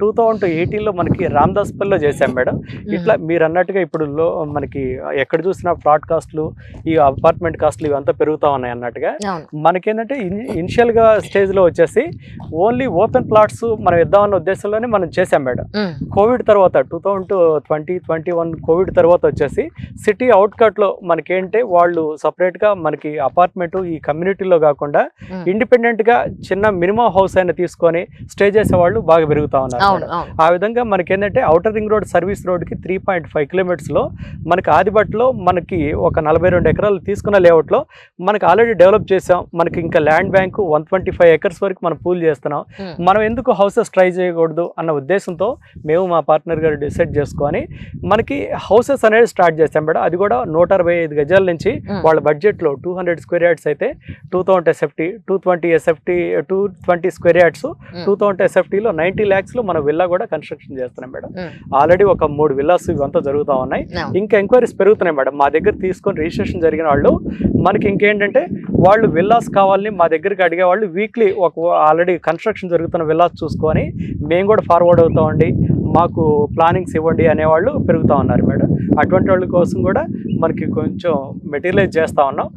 Two thousand ఎయిటీన్లో మనకి రామదాస్పల్లిలో చేశాం మేడం. ఇట్లా మీరు అన్నట్టుగా ఇప్పుడు లో మనకి ఎక్కడ చూసినా ఫ్లాట్ కాస్ట్లు ఈ అపార్ట్మెంట్ కాస్ట్లు ఇవంతా పెరుగుతా ఉన్నాయి అన్నట్టుగా. మనకేంటంటే ఇన్- ఇనిషియల్గా స్టేజ్లో వచ్చేసి ఓన్లీ ఓపెన్ ప్లాట్స్ మనం ఇద్దామన్న ఉద్దేశంలోనే మనం చేసాం మేడం. కోవిడ్ తర్వాత two thousand twenty twenty one Covid తర్వాత వచ్చేసి సిటీ అవుట్కట్లో మనకేంటే వాళ్ళు సపరేట్గా మనకి అపార్ట్మెంట్ ఈ కమ్యూనిటీలో కాకుండా. ఇండిపెండెంట్గా చిన్న మినిమం హౌస్ అయినా తీసుకొని స్టే చేసే వాళ్ళు బాగా పెరుగుతా ఉన్నారు. అవును ఆ విధంగా మనకి ఏంటంటే అవుటర్ రింగ్ రోడ్ సర్వీస్ రోడ్కి త్రీ పాయింట్ ఫైవ్ కిలోమీటర్స్లో మనకి ఆదిబట్లో మనకి ఒక నలభై రెండు ఎకరాలు తీసుకున్న లేఅవుట్లో మనకి ఆల్రెడీ డెవలప్ చేసాం. మనకి ఇంకా land bank one twenty five acres వరకు మనం పూల్ చేస్తున్నాం. మనం ఎందుకు హౌసెస్ ట్రై చేయకూడదు అన్న ఉద్దేశంతో మేము మా పార్ట్నర్ గారు డిసైడ్ చేసుకొని మనకి హౌసెస్ అనేది స్టార్ట్ చేసాం మేడం. అది కూడా నూట అరవై ఐదు గజాల నుంచి. వాళ్ళ బడ్జెట్లో టూ హండ్రెడ్ స్క్వేర్ యార్డ్స్ అయితే two thousand SFT two twenty SFT two twenty square yards two thousand ఎస్ఎఫ్టీలో ninety ల్యాక్స్లో మన విల్లా కూడా కన్స్ట్రక్షన్ చేస్తున్నాం మేడం. ఆల్రెడీ ఒక మూడు విల్లాస్ ఇవంతా జరుగుతూ ఉన్నాయి. ఇంకా ఎంక్వైరీస్ పెరుగుతున్నాయి మేడం. మా దగ్గర తీసుకొని రిజిస్ట్రేషన్ జరిగిన వాళ్ళు మనకి ఇంకేంటంటే వాళ్ళు విల్లాస్ కావాలని మా దగ్గరికి అడిగే వాళ్ళు వీక్లీ ఒక ఆల్రెడీ కన్స్ట్రక్షన్ జరుగుతున్న విల్లాస్ చూసుకొని మేము కూడా ఫార్వర్డ్ అవుతామండి మాకు ప్లానింగ్స్ ఇవ్వండి అనేవాళ్ళు పెరుగుతూ ఉన్నారు మేడం. అటువంటి వాళ్ళ కోసం కూడా మనకి కొంచెం మెటీరియలైజ్ చేస్తూ ఉన్నాం.